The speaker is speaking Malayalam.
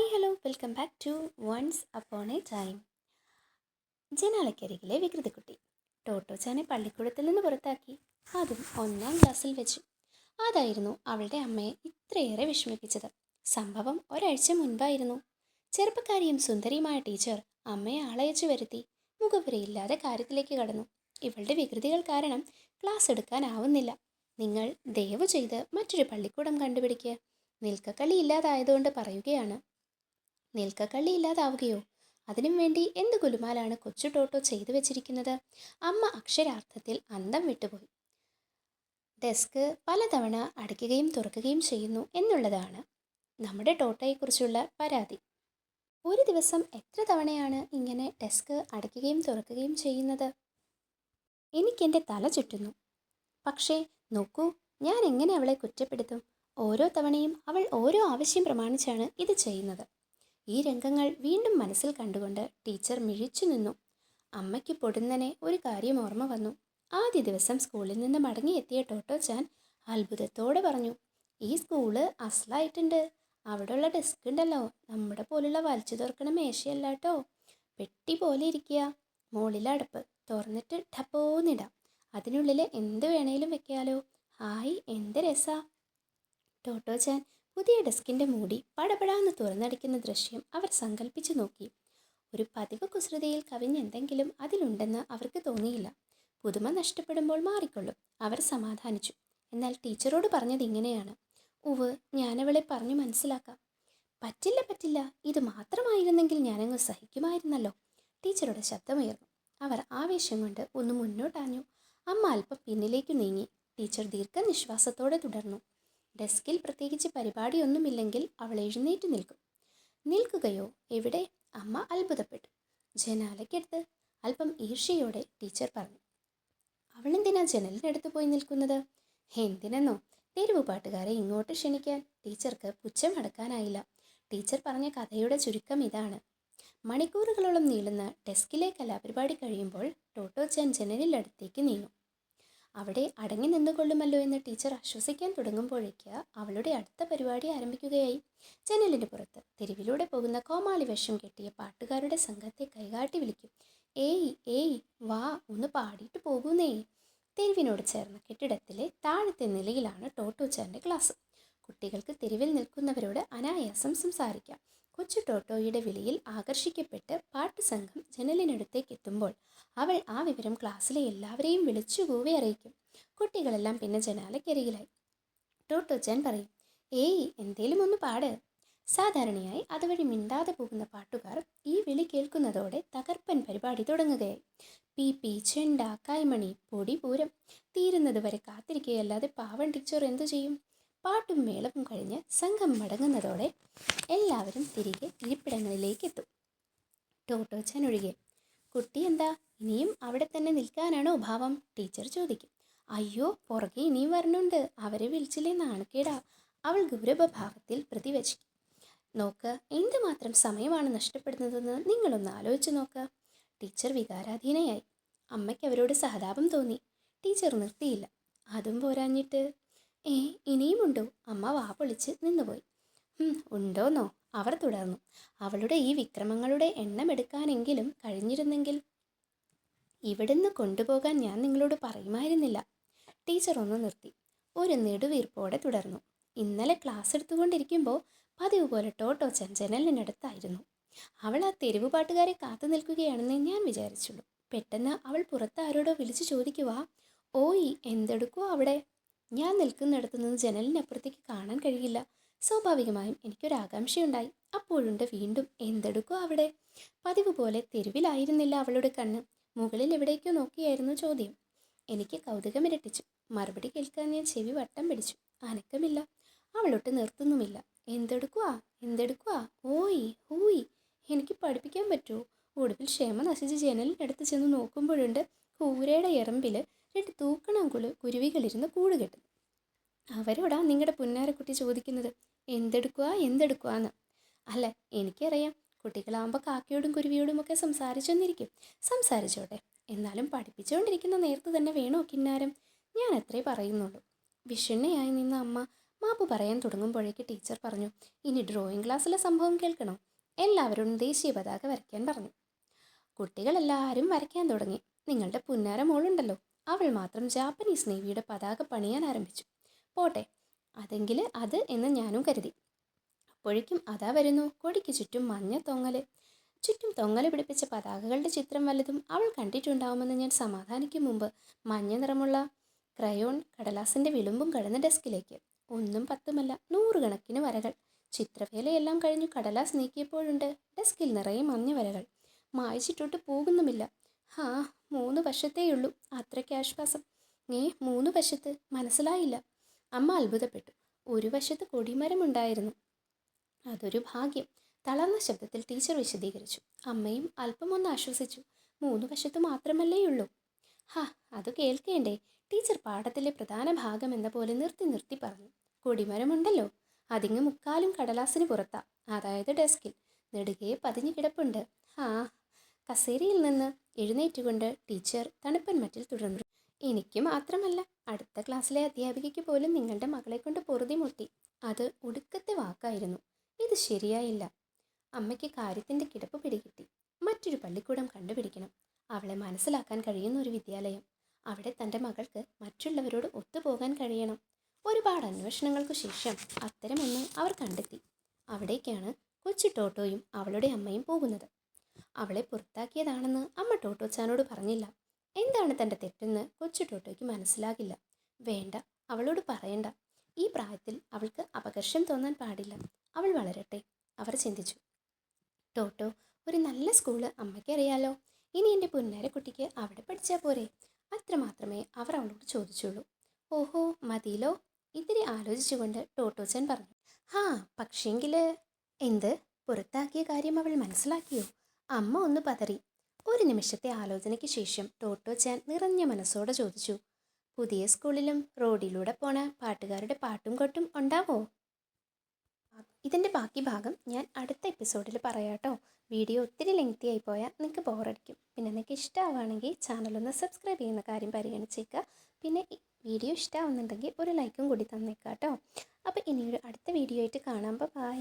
Hi hello welcome back to once upon a time ജനാലക്കരികിലെ വികൃതിക്കുട്ടി. ടോട്ടോച്ചാനെ പള്ളിക്കൂടത്തിൽ നിന്ന് പുറത്താക്കി. അതും ഒന്നാം ക്ലാസ്സിൽ വെച്ചു. അതായിരുന്നു അവളുടെ അമ്മയെ ഇത്രയേറെ വിഷമിപ്പിച്ചത്. സംഭവം ഒരാഴ്ച മുൻപായിരുന്നു. ചെറുപ്പക്കാരിയും സുന്ദരിയുമായ ടീച്ചർ അമ്മയെ ആളയച്ചു വരുത്തി. മുഖപുരയില്ലാതെ കാര്യത്തിലേക്ക് കടന്നു. ഇവളുടെ വികൃതികൾ കാരണം ക്ലാസ് എടുക്കാനാവുന്നില്ല. നിങ്ങൾ ദയവ് ചെയ്ത് മറ്റൊരു പള്ളിക്കൂടം കണ്ടുപിടിക്കുക നിൽക്കക്കളി ഇല്ലാതായതുകൊണ്ട് പറയുകയാണ്. നിൽക്കക്കള്ളി ഇല്ലാതാവുകയോ? അതിനും വേണ്ടി എന്ത് ഗുലുമാലാണ് കൊച്ചു ടോട്ടോ ചെയ്തു വെച്ചിരിക്കുന്നത്? അമ്മ അക്ഷരാർത്ഥത്തിൽ അന്തം വിട്ടുപോയി. ഡെസ്ക് പലതവണ അടയ്ക്കുകയും തുറക്കുകയും ചെയ്യുന്നു എന്നുള്ളതാണ് നമ്മുടെ ടോട്ടോയെക്കുറിച്ചുള്ള പരാതി. ഒരു ദിവസം എത്ര തവണയാണ് ഇങ്ങനെ ഡെസ്ക് അടയ്ക്കുകയും തുറക്കുകയും ചെയ്യുന്നത്? എനിക്കെന്റെ തല ചുറ്റുന്നു. പക്ഷേ നോക്കൂ ഞാൻ എങ്ങനെ അവളെ കുറ്റപ്പെടുത്തും? ഓരോ തവണയും അവൾ ഓരോ ആവശ്യം പ്രമാണിച്ചാണ് ഇത് ചെയ്യുന്നത്. ഈ രംഗങ്ങൾ വീണ്ടും മനസ്സിൽ കണ്ടുകൊണ്ട് ടീച്ചർ മിഴിച്ചു നിന്നു. അമ്മയ്ക്ക് പൊടുന്നനെ ഒരു കാര്യം ഓർമ്മ വന്നു. ആദ്യ ദിവസം സ്കൂളിൽ നിന്ന് മടങ്ങിയെത്തിയ ടോട്ടോ ചാൻ അത്ഭുതത്തോടെ പറഞ്ഞു ഈ സ്കൂൾ അസലായിട്ടുണ്ട്. അവിടെയുള്ള ഡെസ്ക് ഉണ്ടല്ലോ. നമ്മുടെ പോലുള്ള വലിച്ചു തുറക്കണ മേശയല്ല കേട്ടോ. പെട്ടി പോലെ ഇരിക്കുക. മുകളിലെ അടുപ്പ്. തുറന്നിട്ട് ടപ്പോന്നിടാം അതിനുള്ളിൽ എന്ത് വേണേലും വെക്കാലോ. ഹായ് എന്ത് രസ. ടോട്ടോ ചാൻ പുതിയ ഡെസ്കിന്റെ മൂടി പടപടാന്ന് തുറന്നടിക്കുന്ന ദൃശ്യം അവർ സങ്കല്പിച്ചു നോക്കി. ഒരു പതിവ് കുസൃതിയിൽ കവിഞ്ഞെന്തെങ്കിലും അതിലുണ്ടെന്ന് അവർക്ക് തോന്നിയില്ല. പുതുമ നഷ്ടപ്പെടുമ്പോൾ മാറിക്കൊള്ളും. അവർ സമാധാനിച്ചു. എന്നാൽ ടീച്ചറോട് പറഞ്ഞത് ഇങ്ങനെയാണ്. ഉവ് ഞാനവളെ പറഞ്ഞു മനസ്സിലാക്കാം. പറ്റില്ല പറ്റില്ല. ഇത് മാത്രമായിരുന്നെങ്കിൽ ഞാനങ്ങ് സഹിക്കുമായിരുന്നല്ലോ. ടീച്ചറുടെ ശബ്ദമുയർന്നു. അവർ ആവേശം കൊണ്ട് ഒന്ന് മുന്നോട്ടാഞ്ഞു അമ്മ അല്പം പിന്നിലേക്ക് നീങ്ങി. ടീച്ചർ ദീർഘനിശ്വാസത്തോടെ തുടർന്നു. ഡെസ്കിൽ പ്രത്യേകിച്ച് പരിപാടിയൊന്നുമില്ലെങ്കിൽ അവൾ എഴുന്നേറ്റ് നിൽക്കും. നിൽക്കുകയോ? എവിടെ? അമ്മ അത്ഭുതപ്പെട്ടു. ജനാലയ്ക്കടുത്ത് അല്പം ഈർഷ്യയോടെ ടീച്ചർ പറഞ്ഞു. അവൾ അവളെന്തിനാ ജനലിനടുത്ത് പോയി നിൽക്കുന്നത്? എന്തിനെന്നോ? തെരുവ് പാട്ടുകാരെ ഇങ്ങോട്ട് ക്ഷണിക്കാൻ ടീച്ചർക്ക് പുച്ഛം അടക്കാനായില്ല ടീച്ചർ പറഞ്ഞ കഥയുടെ ചുരുക്കം ഇതാണ്. മണിക്കൂറുകളോളം നീളുന്ന ഡെസ്കിലെ കലാപരിപാടി കഴിയുമ്പോൾ ടോട്ടോ ചാൻ ജനലിനടുത്തേക്ക് നീങ്ങും. അവിടെ അടങ്ങി നിന്നുകൊള്ളുമല്ലോ എന്ന് ടീച്ചർ ആശ്വസിക്കാൻ തുടങ്ങുമ്പോഴേക്ക് അവളുടെ അടുത്ത പരിപാടി ആരംഭിക്കുകയായി. ജനലിന് പുറത്ത് തെരുവിലൂടെ പോകുന്ന കോമാളി വേഷം കെട്ടിയ പാട്ടുകാരുടെ സംഘത്തെ കൈകാട്ടി വിളിക്കും. ഏയ് ഏയ് വാ ഒന്ന് പാടിയിട്ട് പോകുന്നേ തെരുവിനോട് ചേർന്ന കെട്ടിടത്തിലെ താഴത്തെ നിലയിലാണ് ടോട്ടോച്ചാന്റെ ക്ലാസ്. കുട്ടികൾക്ക് തെരുവിൽ നിൽക്കുന്നവരോട് അനായാസം സംസാരിക്കാം. കൊച്ചു ടോട്ടോയുടെ വിളിയിൽ ആകർഷിക്കപ്പെട്ട് പാട്ട് സംഘം ജനലിനടുത്തേക്ക് എത്തുമ്പോൾ അവൾ ആ വിവരം ക്ലാസ്സിലെ എല്ലാവരെയും വിളിച്ചു കൂവി അറിയിക്കും. കുട്ടികളെല്ലാം പിന്നെ ജനാലക്കരികിലായി ടോട്ടോച്ചാൻ പറയും ഏയ് എന്തേലും ഒന്ന് പാട്. സാധാരണയായി അതുവഴി മിണ്ടാതെ പോകുന്ന പാട്ടുകാർ ഈ വിളി കേൾക്കുന്നതോടെ തകർപ്പൻ പരിപാടി തുടങ്ങുകയായി. പി പി ചെണ്ട കൈമണി പൊടി പൂരം. തീരുന്നത് വരെ കാത്തിരിക്കുകയല്ലാതെ പാവൻ ടീച്ചർ എന്തു ചെയ്യും? പാട്ടും മേളവും കഴിഞ്ഞ് സംഘം മടങ്ങുന്നതോടെ എല്ലാവരും തിരികെ ഇരിപ്പിടങ്ങളിലേക്ക് എത്തും ടോട്ടോച്ചാൻ ഒഴികെ. കുട്ടി എന്താ? ഇനിയും അവിടെ തന്നെ നിൽക്കാനാണോ ഭാവം? ടീച്ചർ ചോദിക്കും. അയ്യോ പുറകെ ഇനിയും വരണുണ്ട്. അവരെ വിളിച്ചില്ലേ നാണക്കേടാ. അവൾ ഗൗരവഭാവത്തിൽ പ്രതിവച്ചു നോക്ക് എന്തുമാത്രം സമയമാണ് നഷ്ടപ്പെടുന്നതെന്ന് നിങ്ങളൊന്ന് ആലോചിച്ച് നോക്ക്. ടീച്ചർ വികാരാധീനയായി. അമ്മയ്ക്ക് അവരോട് സഹതാപം തോന്നി. ടീച്ചർ നിർത്തിയില്ല. അതും പോരാഞ്ഞിട്ട്. ഏ ഇനിയുമുണ്ടോ? അമ്മ വാ പൊളിച്ച് നിന്നുപോയി. "ഉം, ഉണ്ടോന്നോ? അവർ തുടർന്നു. അവളുടെ ഈ വിക്രമങ്ങളുടെ എണ്ണം എടുക്കാനെങ്കിലും കഴിഞ്ഞിരുന്നെങ്കിൽ ഇവിടുന്ന് കൊണ്ടുപോകാൻ ഞാൻ നിങ്ങളോട് പറയുമായിരുന്നില്ല. ടീച്ചർ ഒന്ന് നിർത്തി. ഒരു നെടുവീർപ്പോടെ തുടർന്നു. ഇന്നലെ ക്ലാസ് എടുത്തുകൊണ്ടിരിക്കുമ്പോൾ പതിവ് പോലെ ടോട്ടോ ജനലിനടുത്തായിരുന്നു അവൾ ആ തെരുവ് പാട്ടുകാരെ കാത്തു നിൽക്കുകയാണെന്ന് ഞാൻ വിചാരിച്ചുള്ളൂ. പെട്ടെന്ന് അവൾ പുറത്ത് ആരോടോ വിളിച്ചു ചോദിക്കുവാ ഓയി എന്തെടുക്കുവോ അവിടെ? ഞാൻ നിൽക്കുന്നിടത്തു നിന്ന് ജനലിനപ്പുറത്തേക്ക് കാണാൻ കഴിയില്ല. സ്വാഭാവികമായും എനിക്കൊരാകാംക്ഷയുണ്ടായി അപ്പോഴുണ്ട് വീണ്ടും എന്തെടുക്കും അവിടെ? പതിവ് പോലെ തെരുവിലായിരുന്നില്ല അവളുടെ കണ്ണ്. മുകളിൽ എവിടേക്കോ നോക്കിയായിരുന്നു ചോദ്യം. എനിക്ക് കൗതുകം കൗതുകമിരട്ടിച്ചു മറുപടി കേൾക്കാൻ ഞാൻ ചെവി വട്ടം പിടിച്ചു. അനക്കമില്ല. അവളൊട്ട് നിർത്തുന്നുമില്ല. എന്തെടുക്കുവാ? എന്തെടുക്കുവാ? ഓയ് ഹൂയ്. എനിക്ക് പഠിപ്പിക്കാൻ പറ്റുമോ ഒടുവിൽ ക്ഷമ നശിച്ച് ജനലിനടുത്ത് ചെന്ന് നോക്കുമ്പോഴുണ്ട് കൂരയുടെ എറമ്പിൽ രണ്ട് തൂക്കണം കുളു കുരുവികളിരുന്ന് കൂട് കെട്ടുന്നു. അവരോടാ നിങ്ങളുടെ പുന്നാരക്കുട്ടി ചോദിക്കുന്നത് എന്തെടുക്കുക എന്തെടുക്കുവാന്ന്? അല്ല എനിക്കറിയാം. കുട്ടികളാകുമ്പോൾ കാക്കയോടും കുരുവിയോടും ഒക്കെ സംസാരിച്ചൊന്നിരിക്കും. സംസാരിച്ചോട്ടെ. എന്നാലും പഠിപ്പിച്ചുകൊണ്ടിരിക്കുന്ന നേരത്ത് തന്നെ വേണോ കിന്നാരം? ഞാൻ അത്രേ പറയുന്നുള്ളൂ. വിഷണ്ണയായി നിന്ന അമ്മ മാപ്പ് പറയാൻ തുടങ്ങുമ്പോഴേക്ക് ടീച്ചർ പറഞ്ഞു ഇനി ഡ്രോയിങ് ക്ലാസ്സിലെ സംഭവം കേൾക്കണോ? എല്ലാവരോടും ദേശീയ പതാക വരയ്ക്കാൻ പറഞ്ഞു. കുട്ടികളെല്ലാവരും വരയ്ക്കാൻ തുടങ്ങി. നിങ്ങളുടെ പുന്നാര മോളുണ്ടല്ലോ. അവൾ മാത്രം ജാപ്പനീസ് നേവിയുടെ പതാക പണിയാൻ ആരംഭിച്ചു. പോട്ടെ. അതെങ്കിൽ അത് എന്ന് ഞാനും കരുതി. അപ്പോഴേക്കും അതാ വരുന്നു കൊടിക്ക് ചുറ്റും മഞ്ഞ തൊങ്ങൽ ചുറ്റും തൊങ്ങൽ പിടിപ്പിച്ച പതാകകളുടെ ചിത്രം വല്ലതും അവൾ കണ്ടിട്ടുണ്ടാവുമെന്ന് ഞാൻ സമാധാനിക്കും മുമ്പ്. മഞ്ഞ നിറമുള്ള ക്രയോൺ കടലാസിന്റെ വിളുമ്പും കടന്ന് ഡെസ്കിലേക്ക്. ഒന്നും പത്തുമല്ല നൂറുകണക്കിന് വരകൾ. ചിത്രവേലയെല്ലാം കഴിഞ്ഞു കടലാസ് നീക്കിയപ്പോഴുണ്ട് ഡെസ്കിൽ നിറയെ മഞ്ഞ വരകൾ. മായച്ചിട്ടോട്ട് പോകുന്നുമില്ല. ഹാ മൂന്ന് വശത്തേയുള്ളൂ. അത്രയ്ക്ക് ആശ്വാസം. ഏ മൂന്ന് വശത്ത്? മനസ്സിലായില്ല. അമ്മ അത്ഭുതപ്പെട്ടു. ഒരു വശത്ത് കൊടിമരമുണ്ടായിരുന്നു. അതൊരു ഭാഗ്യം. തളർന്ന ശബ്ദത്തിൽ ടീച്ചർ വിശദീകരിച്ചു. അമ്മയും അല്പം ഒന്ന് ആശ്വസിച്ചു. മൂന്ന് വശത്ത് മാത്രമല്ലേയുള്ളൂ. ഹാ അത് കേൾക്കേണ്ടേ. ടീച്ചർ പാഠത്തിലെ പ്രധാന ഭാഗം എന്ന പോലെ നിർത്തി നിർത്തി പറഞ്ഞു. കൊടിമരമുണ്ടല്ലോ. അതിങ്ങ് മുക്കാലും കടലാസിന് പുറത്താ. അതായത് ഡെസ്കിൽ. നെടുകെ പതിഞ്ഞു കിടപ്പുണ്ട്. ഹാ കസേരയിൽ നിന്ന് എഴുന്നേറ്റുകൊണ്ട് ടീച്ചർ തണുപ്പൻ മറ്റിൽ തുടർന്നു. എനിക്ക് മാത്രമല്ല അടുത്ത ക്ലാസ്സിലെ അധ്യാപികയ്ക്ക് പോലും നിങ്ങളുടെ മകളെ കൊണ്ട് പൊറുതി മുട്ടി. അത് ഒടുക്കത്തെ വാക്കായിരുന്നു. ഇത് ശരിയായില്ല. അമ്മയ്ക്ക് കാര്യത്തിന്റെ കിടപ്പ് പിടികിട്ടി. മറ്റൊരു പള്ളിക്കൂടം കണ്ടുപിടിക്കണം. അവളെ മനസ്സിലാക്കാൻ കഴിയുന്ന ഒരു വിദ്യാലയം. അവിടെ തന്റെ മകൾക്ക് മറ്റുള്ളവരോട് ഒത്തുപോകാൻ കഴിയണം. ഒരുപാട് അന്വേഷണങ്ങൾക്കു ശേഷം അത്തരമൊന്ന് അവർ കണ്ടെത്തി. അവിടേക്കാണ് കൊച്ചു ടോട്ടോയും അവളുടെ അമ്മയും പോകുന്നത്. അവളെ പുറത്താക്കിയതാണെന്ന് അമ്മ ടോട്ടോച്ചാനോട് പറഞ്ഞില്ല. എന്താണ് തന്റെ തെറ്റെന്ന് കൊച്ചു ടോട്ടോയ്ക്ക് മനസ്സിലാകില്ല. വേണ്ട അവളോട് പറയണ്ട. ഈ പ്രായത്തിൽ അവൾക്ക് അപകർഷം തോന്നാൻ പാടില്ല. അവൾ വളരട്ടെ അവർ ചിന്തിച്ചു. ടോട്ടോ ഒരു നല്ല സ്കൂൾ അമ്മയ്ക്കറിയാലോ ഇനി എന്റെ പുന്നാരക്കുട്ടിക്ക് അവിടെ പഠിച്ചാൽ പോരെ. അത്ര മാത്രമേ അവർ അവളോട് ചോദിച്ചുള്ളൂ. ഓഹോ മതിയിലോ ഇത്തിരി ആലോചിച്ചുകൊണ്ട് ടോട്ടോച്ചൻ പറഞ്ഞു. ഹാ പക്ഷേങ്കിൽ എന്ത്? പുറത്താക്കിയ കാര്യം അവൾ മനസ്സിലാക്കിയോ? അമ്മ ഒന്ന് പതറി. ഒരു നിമിഷത്തെ ആലോചനയ്ക്ക് ശേഷം ടോട്ടോ ചാൻ നിറഞ്ഞ മനസ്സോടെ ചോദിച്ചു പുതിയ സ്കൂളിലും റോഡിലൂടെ പോണ പാട്ടുകാരുടെ പാട്ടും കൊട്ടും ഉണ്ടാവോ? ഇതിന്റെ ബാക്കി ഭാഗം ഞാൻ അടുത്ത എപ്പിസോഡിൽ പറയാട്ടോ. വീഡിയോ ഒത്തിരി ലെങ്തി ആയി പോയാൽ നിങ്ങൾക്ക് ബോറടിക്കും പിന്നെ നിങ്ങൾക്ക് ഇഷ്ടമാവുകയാണെങ്കിൽ ചാനലൊന്ന് സബ്സ്ക്രൈബ് ചെയ്യുന്ന കാര്യം പരിഗണിച്ചേക്കുക പിന്നെ വീഡിയോ ഇഷ്ടമാവുന്നുണ്ടെങ്കിൽ ഒരു ലൈക്കും കൂടി തന്നേക്കാം കേട്ടോ അപ്പോൾ ഇനിയൊരു അടുത്ത വീഡിയോ ആയിട്ട് കാണാം. ബൈ